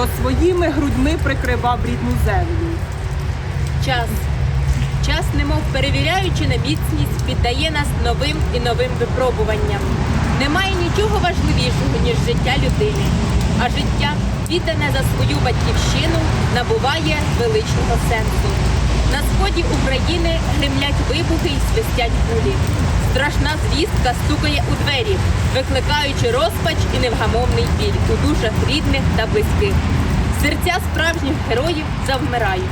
хто своїми грудьми прикривав рідну землю. Час. Час, немов перевіряючи на міцність, піддає нас новим і новим випробуванням. Немає нічого важливішого, ніж життя людини. А життя, віддане за свою батьківщину, набуває величного сенсу. На сході України гримлять вибухи і свистять кулі. Страшна звістка стукає у двері, викликаючи розпач і невгамовний біль у душах рідних та близьких. Серця справжніх героїв завмирають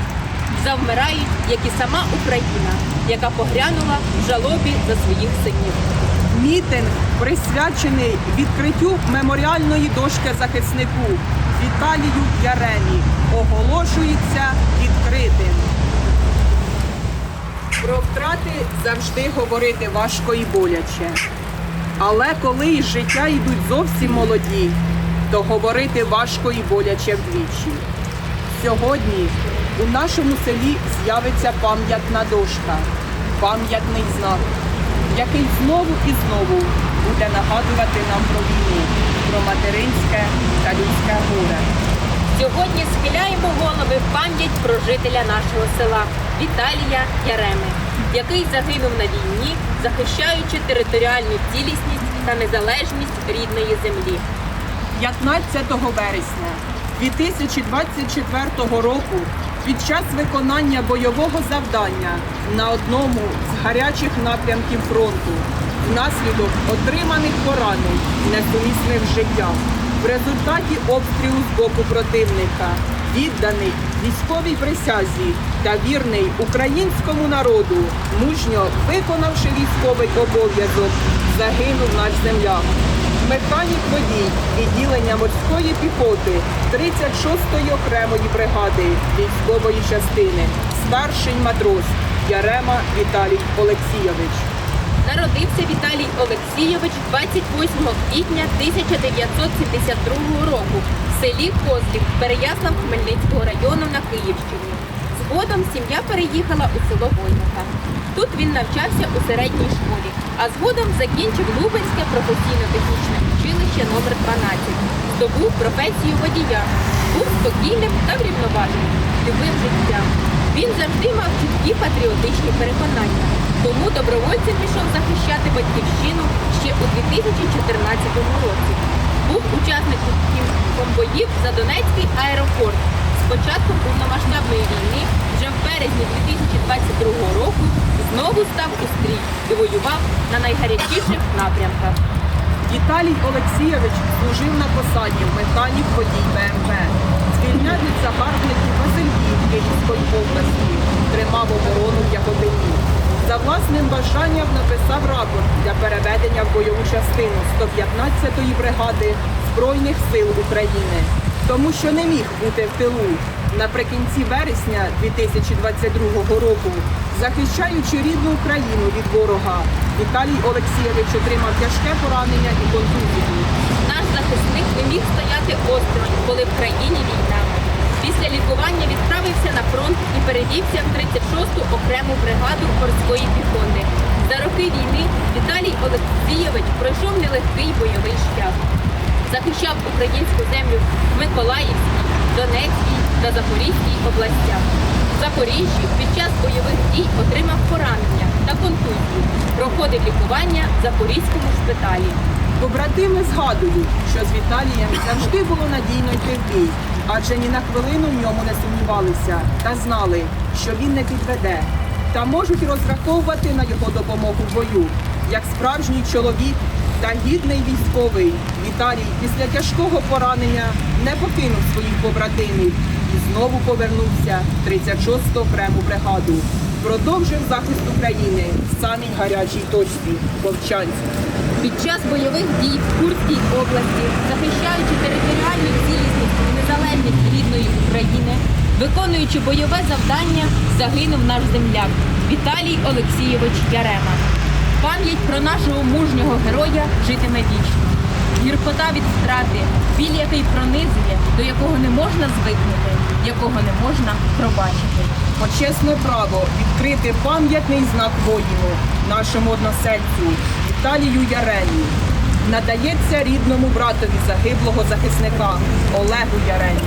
завмирають, як і сама Україна, яка погрянула в жалобі за своїх синів. Мітинг присвячений відкриттю меморіальної дошки захиснику Віталію Яремі оголошується відкритим. Про втрати завжди говорити важко і боляче. Але коли із життя йдуть зовсім молоді, то говорити важко і боляче вдвічі. Сьогодні у нашому селі з'явиться пам'ятна дошка, пам'ятний знак, який знову і знову буде нагадувати нам про війну, про материнське та людське горе. Сьогодні схиляємо голови в пам'ять про жителя нашого села Віталія Яреми, який загинув на війні, захищаючи територіальну цілісність та незалежність рідної землі. 15 вересня 2024 року під час виконання бойового завдання на одному з гарячих напрямків фронту внаслідок отриманих поранень, несумісних з життям, в результаті обстрілу з боку противника, відданий військовій присязі та вірний українському народу, мужньо виконавши військовий обов'язок, загинув наш земляк механік водій відділення морської піхоти 36-ї окремої бригади військової частини, старший матрос Ярема Віталій Олексійович. Народився Віталій Олексійович 28 квітня 1972 року в селі Козлів Переяслав Хмельницького району на Київщині. Згодом сім'я переїхала у село Войника. Тут він навчався у середній школі, а згодом закінчив Лубенське професійно-технічне училище номер 12 Здобув професію водія. Був спокійним та врівноваженим, любив життя. Він завжди мав чіткі патріотичні переконання, тому добровольцем пішов захищати батьківщину ще у 2014 році. Був учасником боїв за Донецький аеропорт. З початком повномасштабної війни вже в березні 2022 року знову став у стрій і воював на найгарячіших напрямках. Віталій Олексійович служив на посаді механік водій БМВ. Звільняв від загарбників Васильків Київської області, тримав оборону в Ягодині. За власним бажанням написав рапорт для переведення в бойову частину 115-ї бригади Збройних сил України, тому що не міг бути в тилу. Наприкінці вересня 2022 року, захищаючи рідну Україну від ворога, Віталій Олексійович отримав тяжке поранення і контузію. Наш захисник не міг стояти осторонь, коли в країні війна. Після лікування відправився на фронт і перевівся в 36-ту окрему бригаду морської піхоти. За роки війни Віталій Олексійович пройшов нелегкий бойовий шлях. Захищав українську землю в Миколаївській, Донецькій та Запорізькій областях. В Запоріжжі під час бойових дій отримав поранення та контузію. Проходив лікування в Запорізькому шпиталі. Побратими згадують, що з Віталієм завжди було надійно йти в бій, адже ні на хвилину в ньому не сумнівалися та знали, що він не підведе, та можуть розраховувати на його допомогу в бою. Як справжній чоловік та гідний військовий, Віталій після тяжкого поранення не покинув своїх побратимів і знову повернувся в 36-ту окрему бригаду. Продовжив захист України в самій гарячій точці Вовчанськ. Під час бойових дій в Курській області, захищаючи територіальну цілісність і рідної України, виконуючи бойове завдання, загинув наш земляк Віталій Олексійович Ярема. Пам'ять про нашого мужнього героя житиме вічно. Гіркота від втрати, біль, який пронизує, до якого не можна звикнути, якого не можна пробачити. Почесне право відкрити пам'ятний знак воїну, нашому односельцю Віталію Ярені. Надається рідному братові загиблого захисника Олегу Ярені.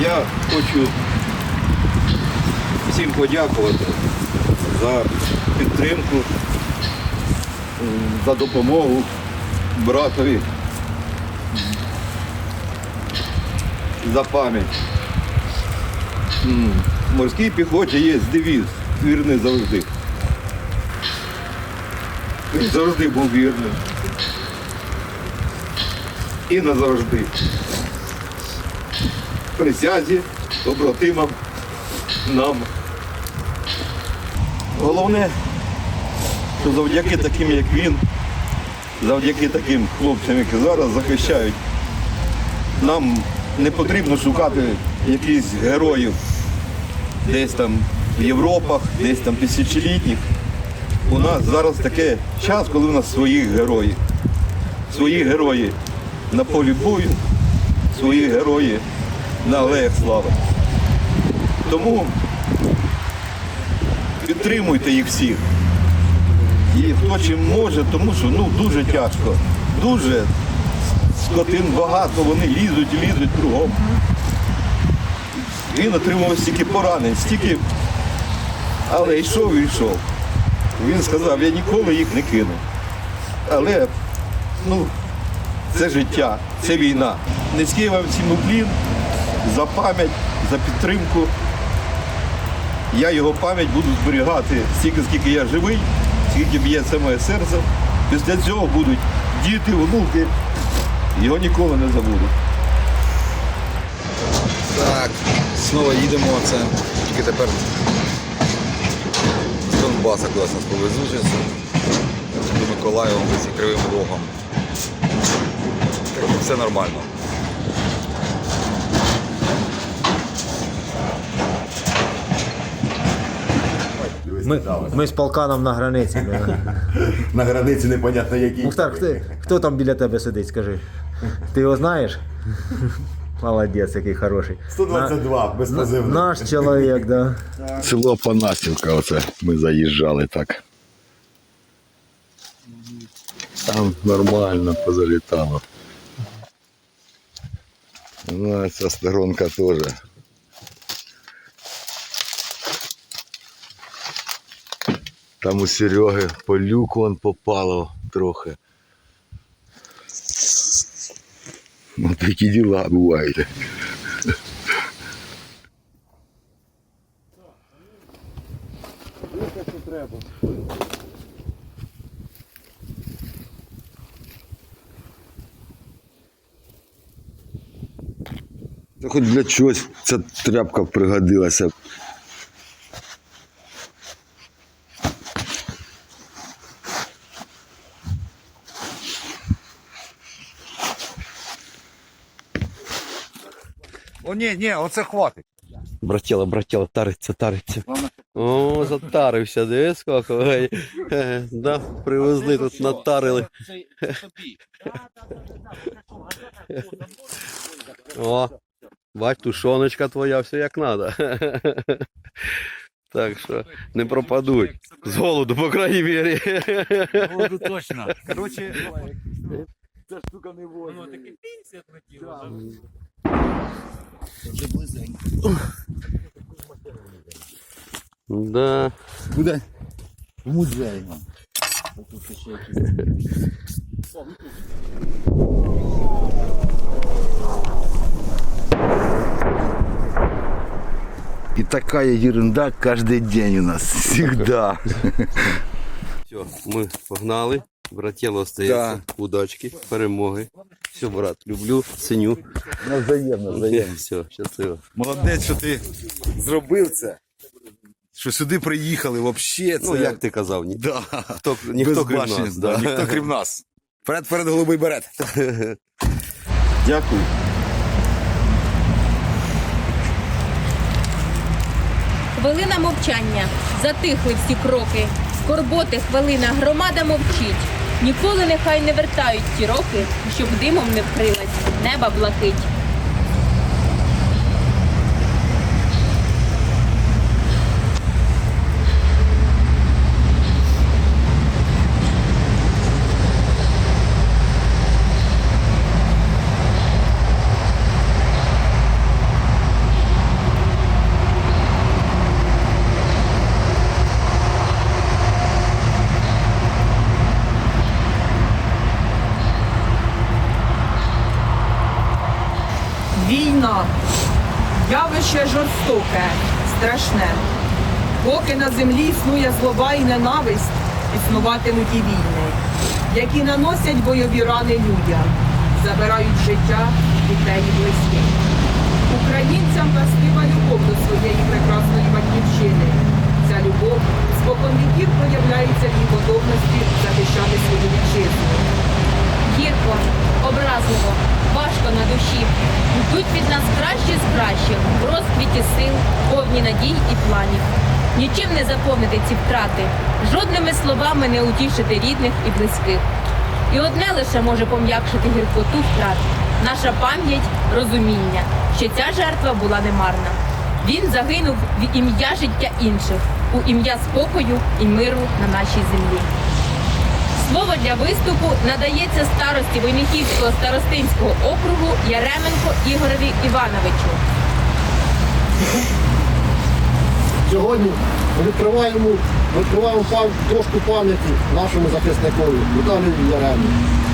Я хочу всім подякувати за підтримку, за допомогу братові, за пам'ять. В морській піхоті є девіз вірний завжди. Він завжди був вірним. І назавжди присязі, побратимам, нам. Головне, що завдяки таким, як він, завдяки таким хлопцям, які зараз захищають, нам не потрібно шукати якихось героїв десь там в Європах, десь там тисячолітніх. У нас зараз таке час, коли у нас свої герої. Свої герої на полі бою, свої герої на алеях слави. Тому підтримуйте їх всіх. І хто чим може, тому що ну дуже тяжко. Дуже скотин багато, вони лізуть і лізуть кругом. Він отримав стільки поранень, стільки, але йшов і йшов. Він сказав, я ніколи їх не кину. Але ну, це життя, це війна. Низький вам всім уклін за пам'ять, за підтримку. Я його пам'ять буду зберігати стільки, скільки я живий, скільки б'є це моє серце. Після цього будуть діти, внуки. Його ніколи не забудуть. Так, знову їдемо. Це тільки тепер з Донбаса кудись нас повезуть. До Миколаєва і Кривим Рогом. Все нормально. Ми, ми з полканом на границі. бля. На границі непонятно який. Мухтар, хто, хто там біля тебе сидить, скажи? Ти його знаєш? Молодець, який хороший. 122, без На- позивних. наш чоловік, да. Село Панасівка, оце ми заїжджали так. Там нормально позалітало. Ну, а ця сторонка теж. Там у Сереги по люку он попало трохи. Ну, такі діла бувають. Та хоч для чогось ця тряпка пригодилася. Ні, ні, оце хватить. Братіло, братіло, тариться, тариться. О, затарився, дивись. Ой, е, Да, привезли тут, натарили. О, бач, тушоночка твоя, все як надо. Так що не пропадуть. З голоду, по крайній мірі. Воду точно. Короче, Да. буде в музеї. І така ерунда кожен день у нас. Всегда. Все, ми погнали. Братіло остається. Удачки, перемоги. Все, брат, люблю, ценю. Взаємно, взаємно. Все, щасливо. Молодець, що ти зробив це. що сюди приїхали, взагалі це. Ну, як ти казав, ні, Да. хто, ніхто крім нас. да, Да. Ніхто крім нас. Вперед, вперед, голубий берет. Дякую. Хвилина мовчання. Затихли всі кроки. Скорботи хвилина, громада мовчить. Ніколи нехай не вертають ті роки, щоб димом не вкрилась неба блакить. Війна явище жорстоке, страшне. Поки на землі існує злоба і ненависть, існуватимуть і війни, які наносять бойові рани людям, забирають життя дітей і близьких. Українцям властива любов до своєї прекрасної батьківщини. Ця любов спокон віків проявляється в їх готовності захищати свою вітчизну. Гірко, образливо, важко на душі. Йдуть від нас кращі з кращих, в розквіті сил, повні надій і планів. Нічим не заповнити ці втрати, жодними словами не утішити рідних і близьких. І одне лише може пом'якшити гіркоту втрат наша пам'ять, розуміння, що ця жертва була немарна. Він загинув в ім'я життя інших, у ім'я спокою і миру на нашій землі. Слово для виступу надається старості Войнихівського старостинського округу Яременко Ігорові Івановичу. Сьогодні ми відкриваємо, відкриваємо дошку пам'яті нашому захисникові Віталію Яремі,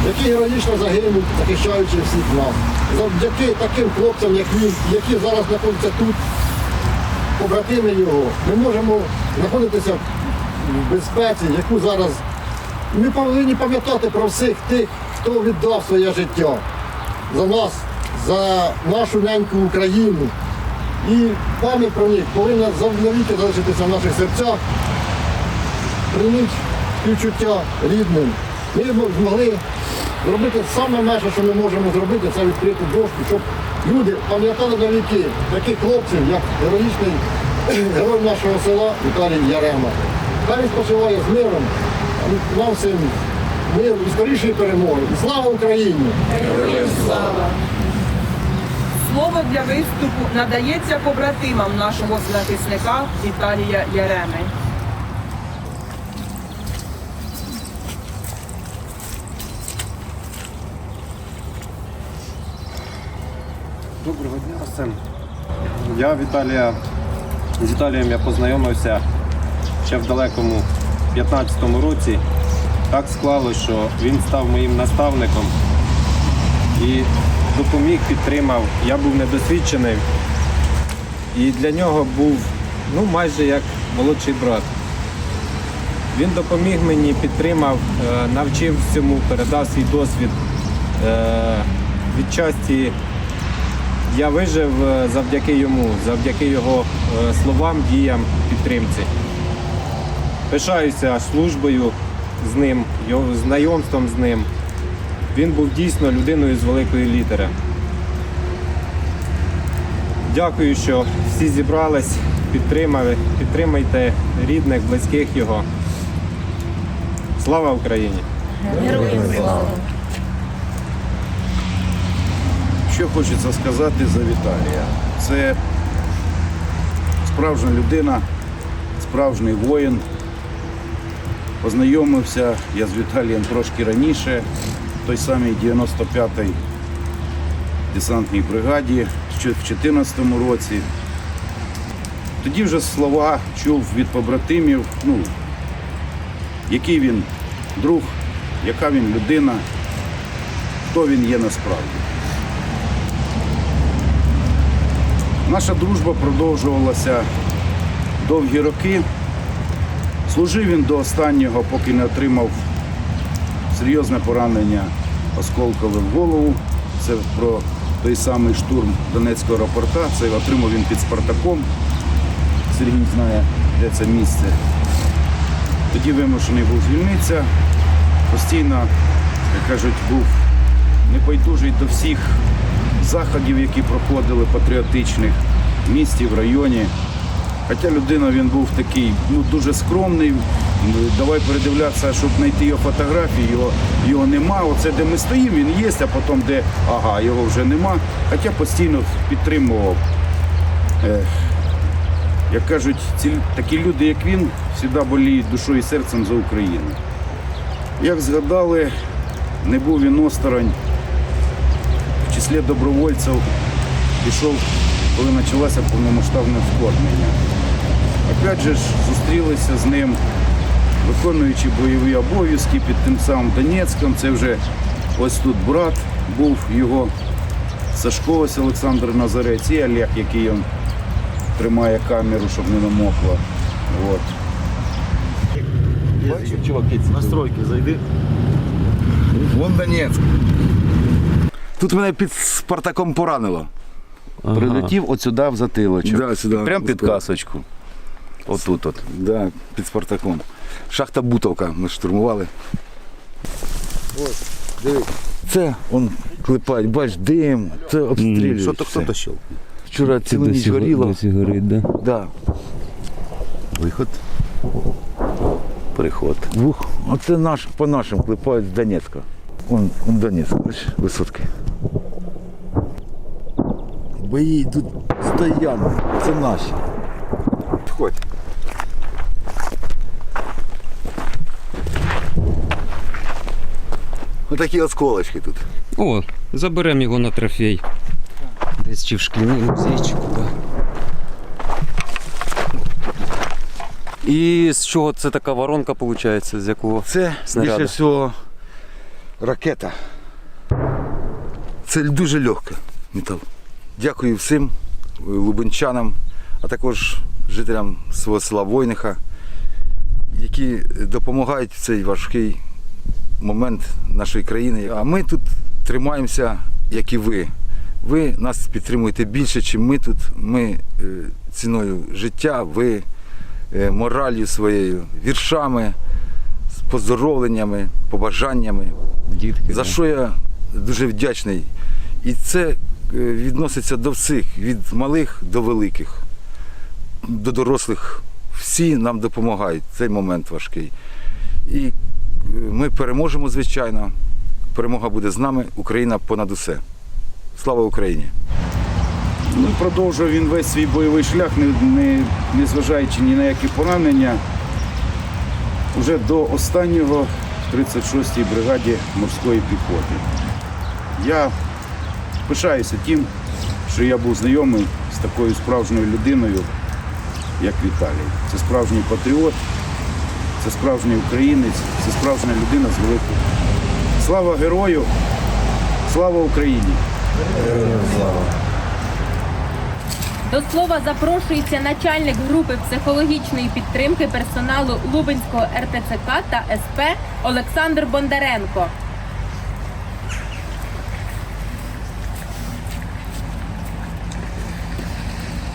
який героїчно загинув, захищаючи всіх нас. Завдяки таким хлопцям, як він, які зараз знаходяться тут, побратими його, ми можемо знаходитися в безпеці, яку зараз ми повинні пам'ятати про всіх тих, хто віддав своє життя за нас, за нашу неньку Україну. І пам'ять про них повинна навіки залишитися в наших серцях, прийміть співчуття рідним. Ми змогли зробити саме менше, що ми можемо зробити, це відкрити дошку, щоб люди пам'ятали на віки таких хлопців, як героїчний герой нашого села Віталій Ярема. Хай він спочиває з миром, нам всім миру і скорішої перемоги. Слава Україні! Слово для виступу надається побратимам нашого захисника Віталія Яреми. Доброго дня, Арсен. Я Віталія. З Віталієм я познайомився ще в далекому 15-му році. Так склалося, що він став моїм наставником і допоміг, підтримав. Я був недосвідчений і для нього був ну, майже як молодший брат. Він допоміг мені, підтримав, е, навчив всьому, передав свій досвід. Е, Відчасті я вижив е, завдяки йому, завдяки його словам, діям, підтримці. Пишаюся службою з ним, його знайомством з ним. Він був дійсно людиною з великої літери. Дякую, що всі зібрались, підтримали. Підтримайте рідних, близьких його. Слава Україні! Героям слава! Що хочеться сказати за Віталія? Це справжня людина, справжній воїн. Познайомився я з Віталієм трошки раніше, в той самій 95-й десантній бригаді, ще в 2014 році. Тоді вже слова чув від побратимів, ну, який він друг, яка він людина, хто він є насправді. Наша дружба продовжувалася довгі роки. Служив він до останнього, поки не отримав серйозне поранення осколкове в голову. Це про той самий штурм Донецького аеропорта. Це отримав він під Спартаком. Сергій знає де це місце. Тоді вимушений був звільнитися. Постійно, як кажуть, був небайдужий до всіх заходів, які проходили патріотичних в місті, в районі. Хоча людина він був такий ну, дуже скромний. Давай передивлятися, щоб знайти його фотографії, його, його нема. Оце де ми стоїмо, він є, а потім де ага, його вже нема. Хоча постійно підтримував. Е, як кажуть, ці, такі люди, як він, завжди боліють душою і серцем за Україну. Як згадали, не був він осторонь. В числі добровольців пішов, коли почалося повномасштабне вторгнення. Опять же ж зустрілися з ним, виконуючи бойові обов'язки під тим самим Донецьком. Це вже ось тут брат був його Сашко ось Олександр Назарець і Олег, який он тримає камеру, щоб не намокло. От. Бачив, чуваки, настройки зайди. Вон Донецьк. Тут мене під Спартаком поранило. Ага. Прилетів от сюди в затилочок. Да, сюди. Прям під касочку. Отут от. Да, під Спартаком. Шахта Бутовка ми штурмували. Ось, диви. Це он клепають, бач, дим, це обстрілюють. Що то хто все. то? Вчора цілу ніч горіло. горить, да? Да. Виход. Приход. Двух. Оце наш, по нашим клепають з Донецька. Он, он Донецьк, бач, висотки. Бої йдуть стоянно, це наші. Ходь. Отакі осколочки тут. О, заберемо його на трофей. Десь чи в шкільний музейчику. Да. І з чого це така воронка виходить? З якого? Це Снаряди. більше всього ракета. Це дуже легке метал. Дякую всім е, лубенчанам, а також жителям свого села Войниха, які допомагають в цей важкий момент нашої країни. А ми тут тримаємося, як і ви. Ви нас підтримуєте більше, ніж ми тут. Ми е, ціною життя, ви е, моралью своєю, віршами, поздоровленнями, побажаннями. Дітки. За що я дуже вдячний. І це відноситься до всіх, від малих до великих, до дорослих. Всі нам допомагають цей момент важкий. І е, ми переможемо, звичайно. Перемога буде з нами, Україна понад усе. Слава Україні! Ну, продовжує він весь свій бойовий шлях, не, не, не зважаючи ні на які поранення. Уже до останнього в 36-й бригаді морської піхоти. Я пишаюся тим, що я був знайомий з такою справжньою людиною, як Віталій. Це справжній патріот, це справжній українець, це справжня людина з великою. Слава герою! Слава Україні! До слова запрошується начальник групи психологічної підтримки персоналу Лубенського РТЦК та СП Олександр Бондаренко.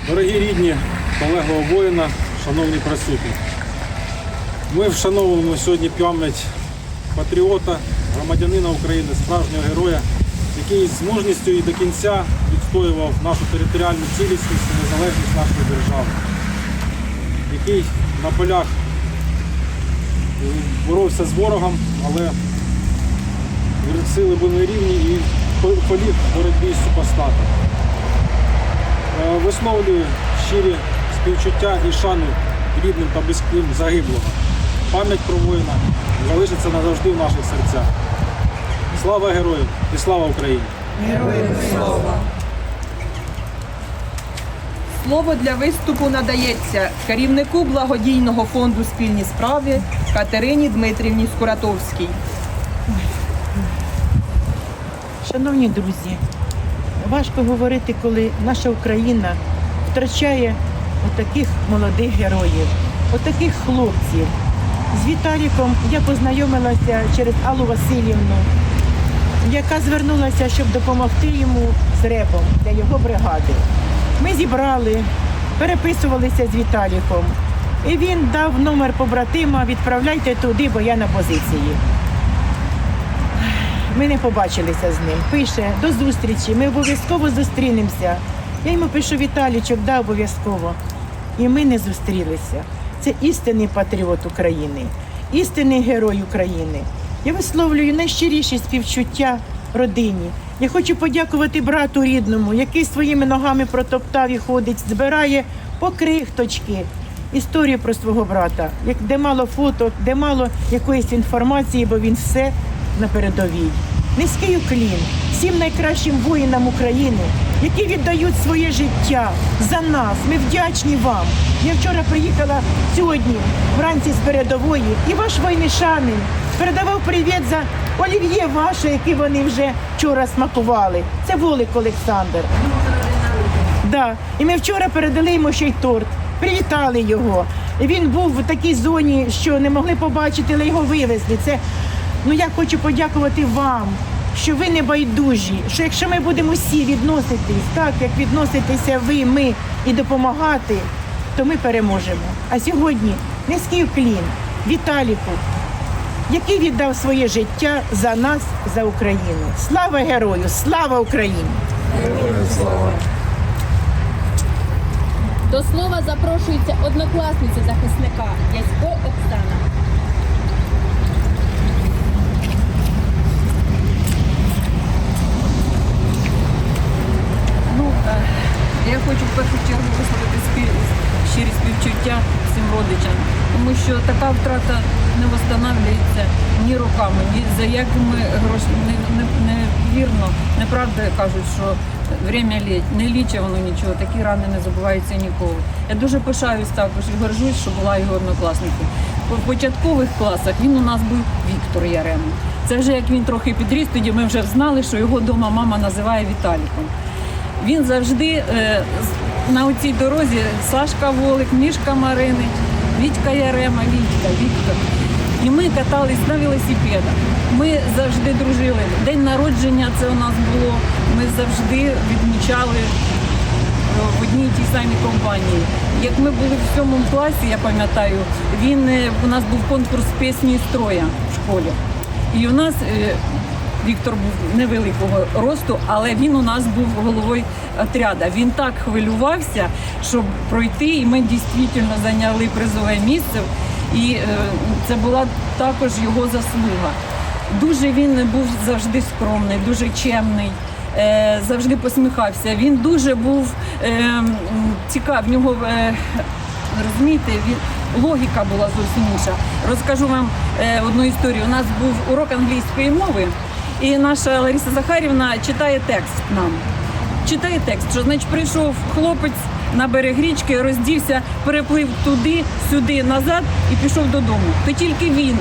Дорогі рідні, полеглого воїна, шановні присутні. Ми вшановуємо сьогодні пам'ять патріота, громадянина України, справжнього героя, який з мужністю і до кінця відстоював нашу територіальну цілісність і незалежність нашої держави, який на полях е, боровся з ворогом, але сили були рівні і поліг в боротьбі з супостатом. Е, Висловлюю щирі співчуття і шану рідним та близьким загиблого. Пам'ять про воїна залишиться назавжди в наших серцях. Слава героям і слава Україні! Героям слава! Слово для виступу надається керівнику благодійного фонду спільні справи Катерині Дмитрівні Скуратовській. Шановні друзі, важко говорити, коли наша Україна втрачає отаких молодих героїв, отаких хлопців. З Віталіком я познайомилася через Аллу Васильівну, яка звернулася, щоб допомогти йому з репом для його бригади. Ми зібрали, переписувалися з Віталіком. І він дав номер побратима, відправляйте туди, бо я на позиції. Ми не побачилися з ним. Пише до зустрічі, ми обов'язково зустрінемося. Я йому пишу Віталічок, да, обов'язково. І ми не зустрілися. Це істинний патріот України, істинний герой України. Я висловлюю найщиріші співчуття родині. Я хочу подякувати брату рідному, який своїми ногами протоптав і ходить, збирає по крихточки історію про свого брата, де мало фото, де мало якоїсь інформації, бо він все на передовій. Низький уклін всім найкращим воїнам України, які віддають своє життя за нас. Ми вдячні вам. Я вчора приїхала сьогодні, вранці з передової, і ваш воєнишанин передавав привіт за олів'є ваше, яке вони вже вчора смакували. Це Волик Олександр. Да. І ми вчора передали йому ще й торт. Привітали його. Він був в такій зоні, що не могли побачити, але його вивезли. Це ну я хочу подякувати вам, що ви не байдужі. Що якщо ми будемо всі відноситись так, як відноситеся ви, ми і допомагати, то ми переможемо. А сьогодні низький уклін Віталіку, який віддав своє життя за нас, за Україну. Слава герою! Слава Україні! До слова запрошується однокласниця захисника Ясько Оксана. Така втрата не встановлюється ні роками, ні за якими грошами. Не, не, невірно, неправда кажуть, що время лє- не ліче воно нічого, такі рани не забуваються ніколи. Я дуже пишаюсь також і горжусь, що була його однокласником. В початкових класах він у нас був Віктор Яремо. Це вже як він трохи підріс, тоді ми вже знали, що його вдома мама називає Віталіком. Він завжди е, на оцій дорозі Сашка Волик, Мішка Маринич, Вітька Ярема, Вітька, Віктор. І ми катались на велосипедах. Ми завжди дружили. День народження це у нас було. Ми завжди відмічали е, в одній і тій самій компанії. Як ми були в сьомому класі, я пам'ятаю, він е, у нас був конкурс пісні і строя в школі. І у нас е, Віктор був невеликого росту, але він у нас був головою отряду. Він так хвилювався, щоб пройти, і ми дійсно зайняли призове місце. І е, це була також його заслуга. Дуже він був завжди скромний, дуже чемний. е, Завжди посміхався. Він дуже був е, цікав. В нього е, розумієте, він логіка була зовсім інша. Розкажу вам е, одну історію. У нас був урок англійської мови, і наша Лариса Захарівна читає текст нам. Читає текст, що значить прийшов хлопець на берег річки, роздівся, переплив туди, сюди, назад і пішов додому. То тільки він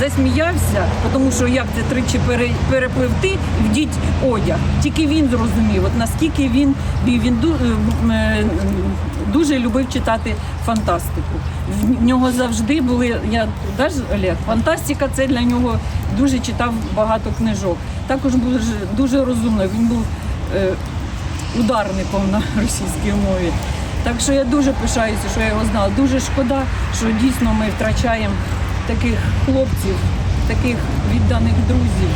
засміявся, тому що як це тричі пере- перепливти вдіть одяг. Тільки він зрозумів, от наскільки він він е, дуже любив читати фантастику. В нього завжди були, я теж Олег, фантастика це для нього дуже читав багато книжок. Також був дуже, дуже розумний. Він був е, ударником на російській мові. Так що я дуже пишаюся, що я його знала. Дуже шкода, що дійсно ми втрачаємо таких хлопців, таких відданих друзів,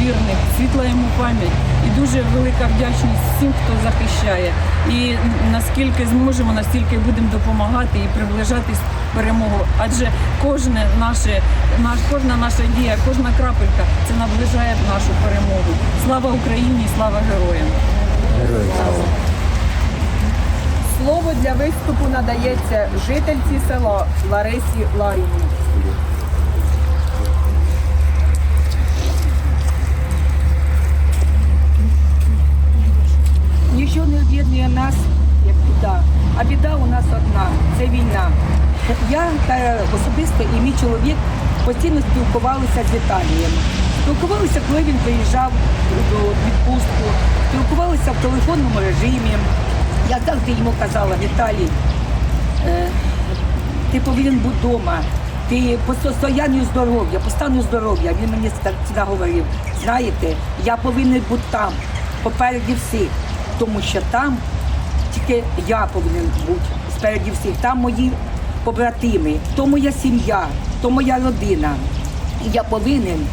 вірних, світла йому пам'ять і дуже велика вдячність всім, хто захищає. І наскільки зможемо, настільки будемо допомагати і приближатись перемогу. Адже кожне наше, наш, кожна наша дія, кожна крапелька це наближає нашу перемогу. Слава Україні, слава героям! Слово для виступу надається жительці села Ларисі Ларіні. Нічого не об'єднує нас, як біда. А біда у нас одна це війна. Я та особисто і мій чоловік постійно спілкувалися з Віталієм. Спілкувалися, коли він приїжджав у відпустку, спілкувалися в телефонному режимі. Я завжди йому казала, Віталій, е, ти повинен бути вдома. Ти по состоянню здоров'я, по стану здоров'я, він мені завжди говорив, знаєте, я повинен бути там, попереді всіх, тому що там тільки я повинен бути спереді всіх. Там мої побратими, то моя сім'я, то моя родина. І я повинен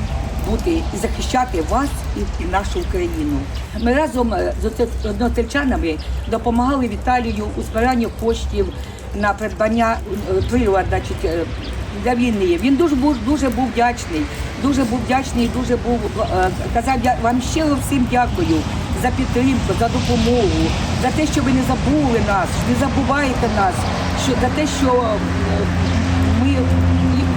бути і захищати вас і, нашу Україну. Ми разом е, з односельчанами допомагали Віталію у збиранні коштів на придбання е, прилад, е, для війни. Він дуже був дуже був вдячний, дуже був вдячний, дуже був казав, я вам щиро всім дякую за підтримку, за допомогу, за те, що ви не забули нас, не забуваєте нас, що за те, що ми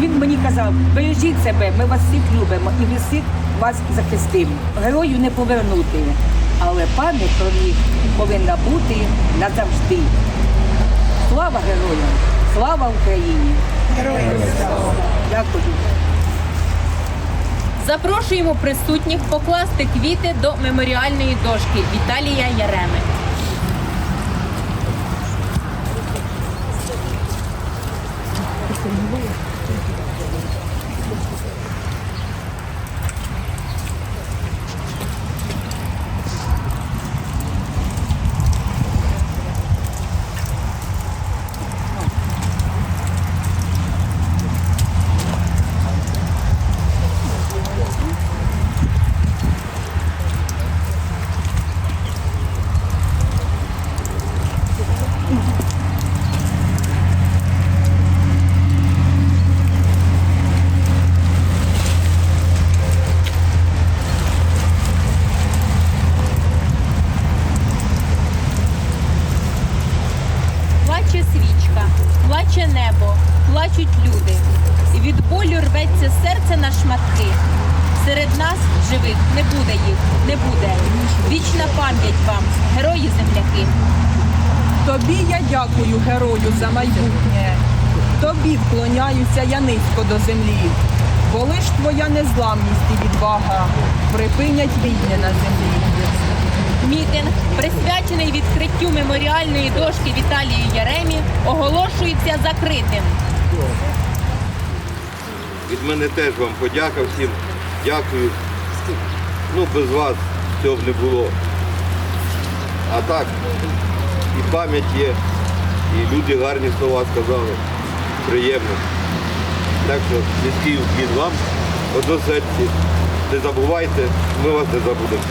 він мені казав, бережіть себе, ми вас всіх любимо і ви всіх вас захистимо. Герою не повернути, але пам'ять про них повинна бути назавжди. Слава героям! Слава Україні! Героям слава! Дякую. Запрошуємо присутніх покласти квіти до меморіальної дошки Віталія Яреми. Плаче свічка, плаче небо, плачуть люди. І від болю рветься серце на шматки. Серед нас живих не буде їх, не буде. Вічна пам'ять вам, герої земляки. Тобі я дякую, герою, за майбутнє. Тобі вклоняюся я низько до землі. Коли ж твоя незламність і відвага припинять війни на землі. Мітинг, присвячений відкриттю меморіальної дошки Віталію Яремі, оголошується закритим. Від мене теж вам подяка всім. Дякую. Ну, без вас цього не було. А так, і пам'ять є, і люди гарні слова сказали. Приємно. Так що низький уклін вам, односельці. Не забувайте, ми вас не забудемо.